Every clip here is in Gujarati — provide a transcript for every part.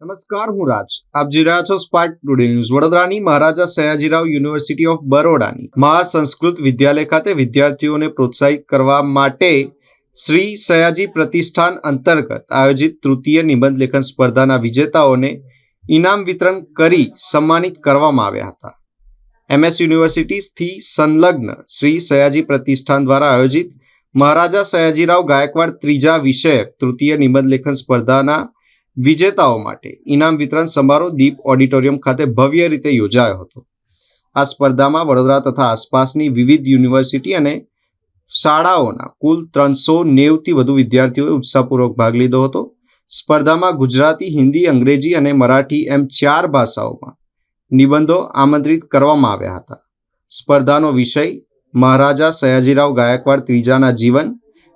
નમસ્કાર, હું રાજ. આપ જોઈ રહ્યા છો સ્પાર્ક ટુડે ન્યૂઝ વડોદરાની મહારાજા સયાજીરાવ યુનિવર્સિટી ઓફ બરોડાની મહાસંસ્કૃત વિદ્યાલય ખાતે વિદ્યાર્થીઓને પ્રોત્સાહિત કરવા માટે શ્રી સયાજી પ્રતિષ્ઠાન અંતર્ગત આયોજિત તૃતીય નિબંધ લેખન સ્પર્ધાના વિજેતાઓને ઇનામ વિતરણ કરી સન્માનિત કરવામાં આવ્યા હતા. એમએસ યુનિવર્સિટીથી સંલગ્ન શ્રી સયાજી પ્રતિષ્ઠાન દ્વારા આયોજિત મહારાજા સયાજીરાવ ગાયકવાડ ત્રીજા વિષયક તૃતીય નિબંધ લેખન સ્પર્ધાના વિજેતાઓ માટે ઇનામ વિતરણ સમારોહ દીપ ઓડિટોરિયમ ખાતે ભવ્ય રીતે યોજાયો હતો. આ સ્પર્ધામાં વડોદરા તથા આસપાસની વિવિધ યુનિવર્સિટી અને શાળાઓના કુલ ત્રણસો નેવથી વધુ વિદ્યાર્થીઓએ ઉત્સાહપૂર્વક ભાગ લીધો હતો. સ્પર્ધામાં ગુજરાતી, હિન્દી, અંગ્રેજી અને મરાઠી એમ ચાર ભાષાઓમાં નિબંધો આમંત્રિત કરવામાં આવ્યા હતા. સ્પર્ધાનો વિષય, મહારાજા સયાજીરાવ ગાયકવાડ ત્રીજાના જીવન,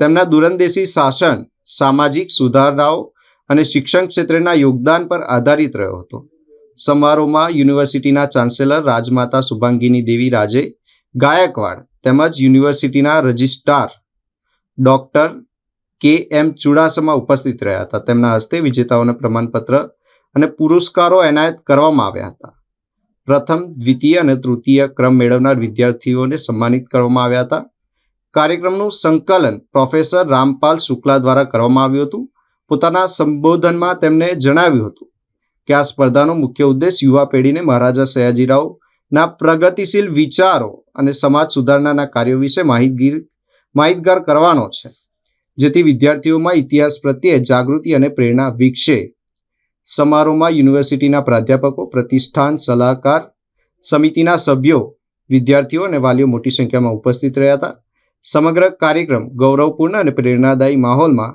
તેમના દૂરંદેશી શાસન, સામાજિક સુધારાઓ અને શિક્ષણ ક્ષેત્રના યોગદાન પર આધારિત રહ્યો હતો. સમારોહમાં યુનિવર્સિટીના ચાન્સેલર રાજમાતા શુભાંગીની દેવી રાજે ગાયકવાડ તેમજ યુનિવર્સિટીના રજિસ્ટ્રાર ડોક્ટર કે એમ ચુડાસમા ઉપસ્થિત રહ્યા હતા. તેમના હસ્તે વિજેતાઓને પ્રમાણપત્ર અને પુરસ્કારો એનાયત કરવામાં આવ્યા હતા. પ્રથમ, દ્વિતીય અને તૃતીય ક્રમ મેળવનાર વિદ્યાર્થીઓને સન્માનિત કરવામાં આવ્યા હતા. કાર્યક્રમનું સંકલન પ્રોફેસર રામપાલ શુક્લા દ્વારા કરવામાં આવ્યું હતું. પોતાના સંબોધનમાં તેમણે જણાવ્યું હતું કે આ સ્પર્ધાનો મુખ્ય ઉદ્દેશ યુવા પેઢીને મહારાજા સયાજીરાવના પ્રગતિશીલ વિચારો અને સમાજ સુધારણાના કાર્યો વિશે માહિતગીર માહિતગાર કરવાનો છે, જેથી વિદ્યાર્થીઓમાં ઇતિહાસ પ્રત્યે જાગૃતિ અને પ્રેરણા વિકસે. સમારોહમાં યુનિવર્સિટીના પ્રાધ્યાપકો, પ્રતિષ્ઠાન સલાહકાર સમિતિના સભ્યો, વિદ્યાર્થીઓ અને વાલીઓ મોટી સંખ્યામાં ઉપસ્થિત રહ્યા હતા. સમગ્ર કાર્યક્રમ ગૌરવપૂર્ણ અને પ્રેરણાદાયી માહોલમાં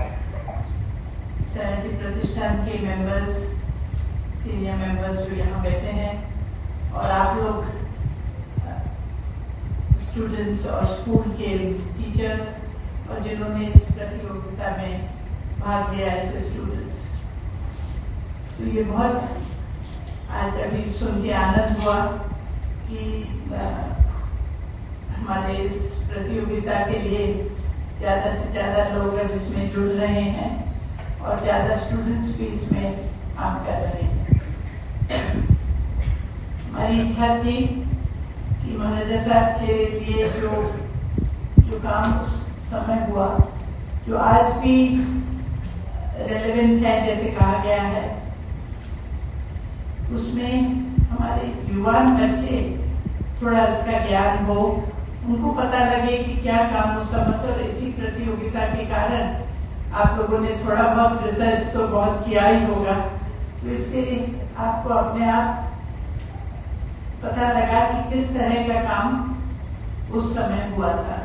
सयाजी प्रतिष्ठान के मेंबर्स सीनियर मेंबर्स जो यहाँ बैठे हैं, और आप लोग स्टूडेंट्स और स्कूल के टीचर्स और जिन्होंने इस प्रतियोगिता में भाग लिया ऐसे स्टूडेंट्स तो ये बहुत आज अभी सुन के आनंद हुआ कि हमारे इस प्रतियोगिता के लिए ज़्यादा से ज़्यादा लोग अब इसमें जुड़ रहे हैं। और ज़्यादा स्टूडेंट्स भी इसमें काम कर रहे हैं। हमारी इच्छा थी कि महाराजा साहब के लिए जो जो काम उस समय हुआ, जो आज भी रेलेवेंट है, जैसे कहा गया है, उसमें हमारे युवान बच्चे, थोड़ा उसका ज्ञान हो, उनको पता लगे कि क्या काम उस समय तो इसी प्रतियोगिता के कारण आप लोगों ने थोड़ा बहुत रिसर्च तो बहुत किया ही होगा। तो इससे आपको अपने आप पता लगा कि किस तरह का काम उस समय हुआ था।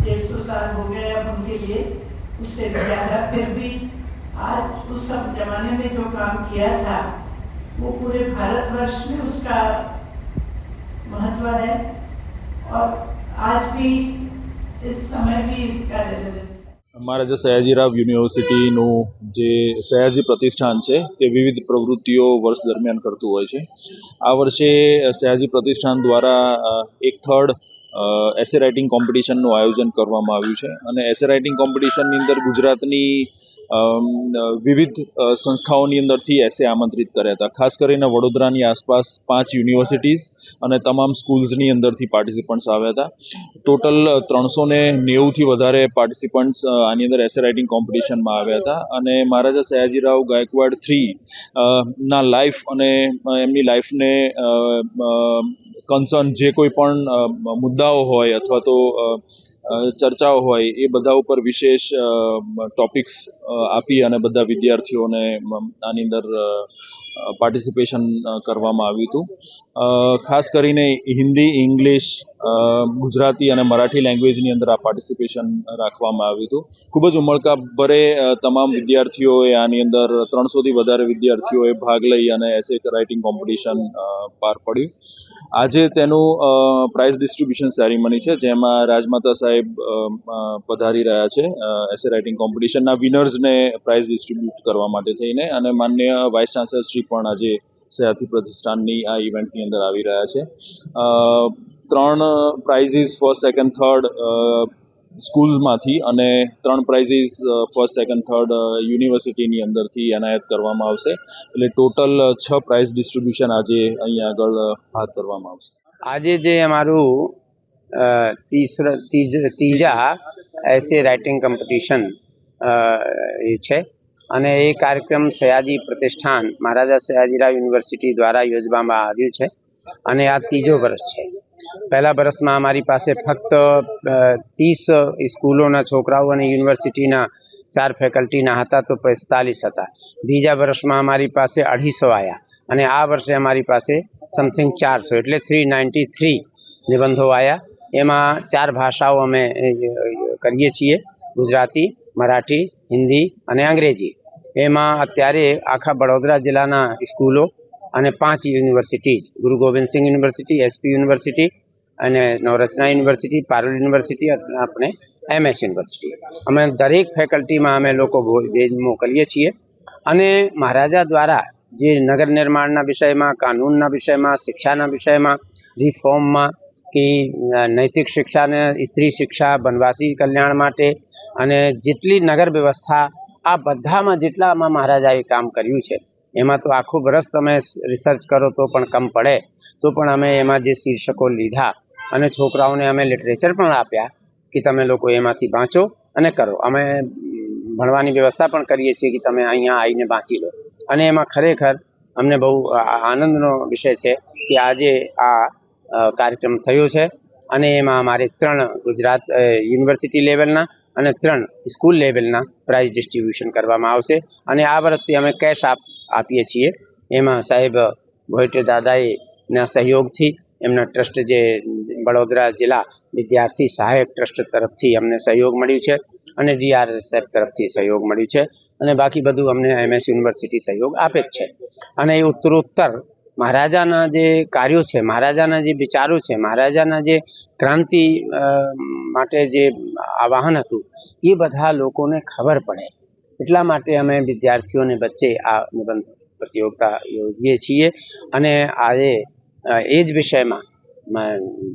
डेढ़ सौ साल हो गए अब उनके लिए, उससे ज़्यादा। फिर भी आज उस सब जमाने में जो काम किया था, वो पूरे भारतवर्ष में उसका महत्व है। और आज भी इस समय भी इसका रेलेवेंस है જે સયાજીરાવ યુનિવર્સિટીનું જે સયાજી પ્રતિષ્ઠાન છે, તે વિવિધ પ્રવૃત્તિઓ વર્ષ દરમિયાન કરતું હોય છે. આ વર્ષે સયાજી પ્રતિષ્ઠાન દ્વારા એક થર્ડ એસે રાઇટિંગ કોમ્પિટિશનનું આયોજન કરવામાં આવ્યું છે. અને એસે રાઇટિંગ કોમ્પિટિશનની અંદર ગુજરાતની વિવિધ સંસ્થાઓની અંદરથી એસે આમંત્રિત કર્યા હતા. ખાસ કરીને વડોદરાની આસપાસ પાંચ યુનિવર્સિટીઝ અને તમામ સ્કૂલ્સની અંદરથી પાર્ટિસિપન્ટ્સ આવ્યા હતા. ટોટલ ત્રણસો ને નેવુંથી વધારે પાર્ટિસિપન્ટ્સ આની અંદર એસે રાઇટિંગ કોમ્પિટિશનમાં આવ્યા હતા. અને મહારાજા સયાજીરાવ ગાયકવાડ થ્રી ના લાઈફ અને એમની લાઈફને કન્સર્ન જે કોઈ પણ મુદ્દાઓ હોય અથવા તો ચર્ચાઓ હોય, એ બધા ઉપર વિશેષ ટોપિક્સ આપી અને બધા વિદ્યાર્થીઓને આની અંદર પાર્ટિસિપેશન કરવામાં આવ્યું હતું. ખાસ કરીને હિન્દી, ઇંગ્લિશ ગુજરાતી અને મરાઠી લેંગ્વેજની અંદર આ પાર્ટિસિપેશન રાખવામાં આવ્યું હતું. ખૂબ જ ઉમળકાભરે તમામ વિદ્યાર્થીઓએ આની અંદર ત્રણસોથી વધારે વિદ્યાર્થીઓએ ભાગ લઈ અને એસે રાઇટિંગ કોમ્પિટિશન પાર પડ્યું. આજે તેનું પ્રાઇઝ ડિસ્ટ્રીબ્યુશન સેરેમની છે, જેમાં રાજમાતા સાહેબ અ, પધારી રહ્યા છે એસે રાઇટિંગ કોમ્પિટિશનના વિનર્સને પ્રાઇઝ ડિસ્ટ્રીબ્યુટ કરવા માટે થઈને અને માન્ય વાઇસ ચાન્સલર પણ આજે સયાથી પ્રતિષ્ઠાનની આ ઇવેન્ટની અંદર આવી રહ્યા છે. ત્રણ પ્રાઇઝીસ ફર્સ્ટ સેકન્ડ થર્ડ સ્કૂલમાંથી અને ત્રણ પ્રાઇઝીસ ફર્સ્ટ સેકન્ડ થર્ડ યુનિવર્સિટીની અંદરથી એનાયત કરવામાં આવશે. એટલે ટોટલ છ પ્રાઇઝ ડિસ્ટ્રીબ્યુશન આજે અહીંયા આગળ હાથ ધરવામાં આવશે. આજે જે અમારું અ, તીસર ત્રીજા એસે રાઇટિંગ કોમ્પિટિશન એ છે અને એ કાર્યક્રમ સયાજી પ્રતિષ્ઠાન મહારાજા સયાજીરાવ યુનિવર્સિટી દ્વારા યોજવામાં આવ્યું છે અને આ ત્રીજો વર્ષ છે. પહેલા વર્ષમાં અમારી પાસે ફક્ત ત્રીસ સ્કૂલોના છોકરાઓ અને યુનિવર્સિટીના ચાર ફેકલ્ટીના હતા તો પિસ્તાલીસ હતા. બીજા વર્ષમાં અમારી પાસે અઢીસો આવ્યા અને આ વર્ષે અમારી પાસે સમથિંગ ચારસો એટલે થ્રી નાઇન્ટી થ્રી નિબંધો આવ્યા એમાં ચાર ભાષાઓ અમે કરીએ છીએ. ગુજરાતી, મરાઠી, હિન્દી અને અંગ્રેજી. એમાં અત્યારે આખા વડોદરા જિલ્લાના સ્કૂલો અને પાંચ યુનિવર્સિટી ગુરુ ગોવિંદસિંહ યુનિવર્સિટી એસપી યુનિવર્સિટી અને નવરચના યુનિવર્સિટી, પારુલ યુનિવર્સિટી અને આપણે એમએસ યુનિવર્સિટી. અમે દરેક ફેકલ્ટીમાં અમે લોકો ભેજ મોકલીએ છીએ. અને મહારાજા દ્વારા જે નગર નિર્માણના વિષયમાં, કાનૂનના વિષયમાં, શિક્ષાના વિષયમાં, રિફોર્મમાં કે નૈતિક શિક્ષાને સ્ત્રી શિક્ષા, વનવાસી કલ્યાણ માટે અને જેટલી નગર વ્યવસ્થા આ બધામાં જેટલામાં મહારાજાએ કામ કર્યું છે, એમાં તો આખું વર્ષ તમે રિસર્ચ કરો તો પણ કમ પડે, તો પણ અમે એમાં જે શીર્ષકો લીધા અને છોકરાઓને અમે લિટરેચર પણ આપ્યા કે તમે લોકો એમાંથી વાંચો અને કરો. અમે ભણવાની વ્યવસ્થા પણ કરીએ છીએ કે તમે અહીંયા આવીને વાંચી લો. અને એમાં ખરેખર અમને બહુ આનંદનો વિષય છે કે આજે આ કાર્યક્રમ થયો છે. અને એમાં અમારે ત્રણ ગુજરાત યુનિવર્સિટી લેવલના અને ત્રણ સ્કૂલ લેવલના પ્રાઇઝ ડિસ્ટ્રીબ્યુશન કરવામાં આવશે. અને આ વર્ષથી અમે કેશ આપ, આપીએ છીએ. એમાં સાહેબ ભોઈટે દાદાએ ના સહયોગથી એમના ટ્રસ્ટ જે વડોદરા જિલ્લા વિદ્યાર્થી સહાયક ટ્રસ્ટ તરફથી અમને સહયોગ મળ્યું છે અને ડીઆરએસએફ તરફથી સહયોગ મળ્યું છે. અને બાકી બધું અમને એમએસ યુનિવર્સિટી સહયોગ આપે જ છે. અને એ ઉત્તરોત્તર મહારાજાના જે કાર્યો છે, મહારાજાના જે વિચારો છે, મહારાજાના જે ક્રાંતિ માટે જે આવાહન હતું, એ બધા લોકોને ખબર પડે. એટલા માટે અમે વિદ્યાર્થીઓને વચ્ચે આ નિબંધ પ્રતિયોગિતા યોજીએ છીએ અને આજે એ જ વિષયમાં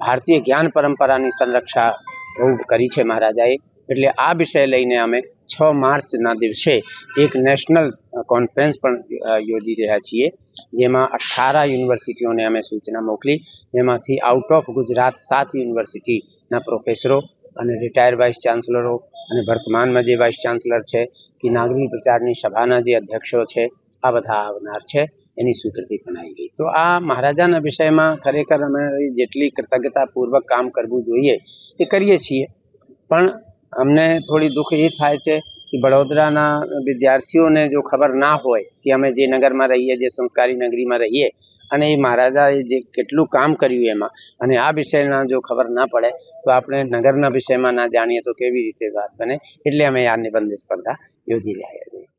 ભારતીય જ્ઞાન પરંપરાની સંરક્ષા બહુ કરી છે મહારાજાએ. એટલે આ વિષય લઈને અમે છ માર્ચના દિવસે એક નેશનલ કોન્ફરન્સ પણ યોજી રહ્યા છીએ, જેમાં અઠારા યુનિવર્સિટીઓને અમે સૂચના મોકલી, જેમાંથી આઉટ ઓફ ગુજરાત સાત યુનિવર્સિટીના પ્રોફેસરો અને રિટાયર્ડ વાઇસ ચાન્સલરો અને વર્તમાનમાં જે વાઇસ ચાન્સલર છે કે નાગરિક પ્રચારની સભાના જે અધ્યક્ષો છે, આ બધા આવનાર છે, એની સ્વીકૃતિ પણ આવી ગઈ. તો આ મહારાજાના વિષયમાં ખરેખર અમે જેટલી કૃતજ્ઞતાપૂર્વક કામ કરવું જોઈએ, એ કરીએ છીએ, પણ અમને થોડી દુઃખ એ થાય છે કે વડોદરાના વિદ્યાર્થીઓને જો ખબર ના હોય કે અમે જે નગરમાં રહીએ, જે સંસ્કારી નગરીમાં રહીએ અને એ મહારાજાએ જે કેટલું કામ કર્યું એમાં અને આ વિષયના જો ખબર ના પડે, તો આપણે નગરના વિષયમાં ના જાણીએ તો કેવી રીતે વાત બને? એટલે અમે આ નિબંધ સ્પર્ધા યોજી રહ્યા છીએ.